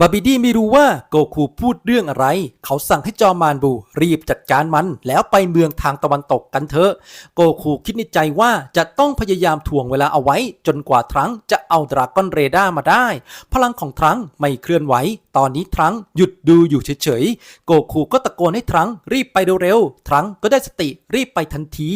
บาบิดี้ไม่รู้ว่าโกคูพูดเรื่องอะไร เขาสั่งให้จอมานบูรีบจัดการมัน แล้วไปเมืองทางตะวันตกกันเถอะ โกคูคิดในใจว่าจะต้องพยายามถ่วงเวลาเอาไว้ จนกว่าทรังจะเอาดราก้อนเรดาร์มาได้ พลังของทรังไม่เคลื่อนไหว ตอนนี้ทรังหยุดดูอยู่เฉยๆ โกคูก็ตะโกนให้ทรังรีบไปเร็วๆ ทรังก็ได้สติรีบไปทันที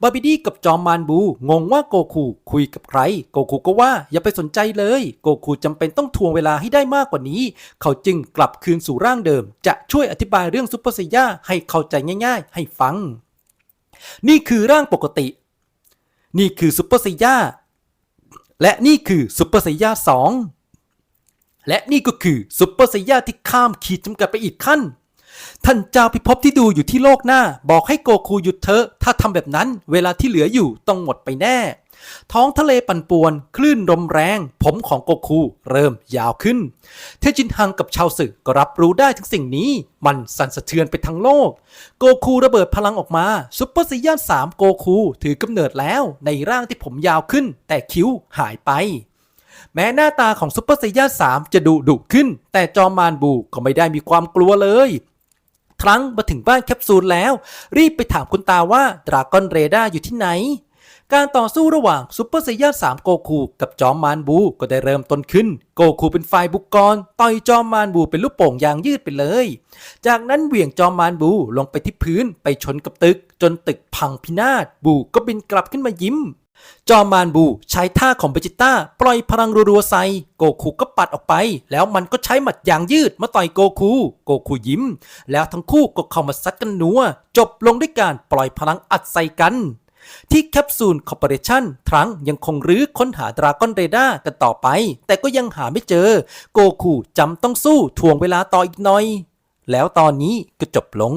บาบิดี้กับจอมมานบู งงว่าโกคูคุยกับใคร โกคูก็ว่าอย่าไปสนใจเลย โกคูจำเป็นต้องทวงเวลาให้ได้มากกว่านี้ เขาจึงกลับคืนสู่ร่างเดิม จะช่วยอธิบายเรื่องซูเปอร์ไซย่าให้เข้าใจง่าย ๆ ให้ฟัง นี่คือร่างปกติ นี่คือซูเปอร์ไซย่าและนี่คือซูเปอร์ไซย่าสองและนี่ก็คือซูเปอร์ไซย่าที่ข้ามขีดจำกัดไปอีกขั้น ท่านเจ้าพิภพที่ดูอยู่ที่โลกหน้า บอกให้โกคูหยุดเถอะถ้าทำแบบนั้น เวลาที่เหลืออยู่ต้องหมดไปแน่ ท้องทะเลปั่นป่วน คลื่นลมแรง ผมของโกคูเริ่มยาวขึ้น เทจินฮังกับชาวสึกก็รับรู้ได้ถึงสิ่งนี้ มันสั่นสะเทือนไปทั้งโลก โกคูระเบิดพลังออกมาซุปเปอร์ซีย่าสามโกคูถือกำเนิดแล้วในร่างที่ผมยาวขึ้น แต่คิ้วหายไปแม้หน้าตาของซุปเปอร์ไซย่า3จะดุดุขึ้น แต่จอมมานบูก็ไม่ได้มีความกลัวเลย ครั้งมาถึงบ้านแคปซูลแล้ว รีบไปถามคุณตาว่าดราก้อนเรดาอยู่ที่ไหน การต่อสู้ระหว่างซุปเปอร์ไซย่า3โกคูกับจอมมานบูก็ได้เริ่มต้นขึ้น โกคูเป็นฝ่ายบุกกรต่อยจอมมานบูเป็นลูกโป่งยางยืดไปเลย จากนั้นเหวี่ยงจอมมานบูลงไปที่พื้นไปชนกับตึก จนตึกพังพินาศบูก็บินกลับขึ้นมายิ้มจอมมานบูใช้ท่าของเบจิต้าปล่อยพลังรัวๆใส่โกคูก็ปัดออกไป แล้วมันก็ใช้หมัดยางยืดมาต่อยโกคู โกคูยิ้ม แล้วทั้งคู่ก็เข้ามาซัดกันนัว จบลงด้วยการปล่อยพลังอัดใส่กัน ที่แคปซูลคอร์ปอเรชั่นทรังยังคงรื้อค้นหาดราก้อนเรดาร์กันต่อไป แต่ก็ยังหาไม่เจอ โกคูจำต้องสู้ทวงเวลาต่ออีกหน่อย แล้วตอนนี้ก็จบลง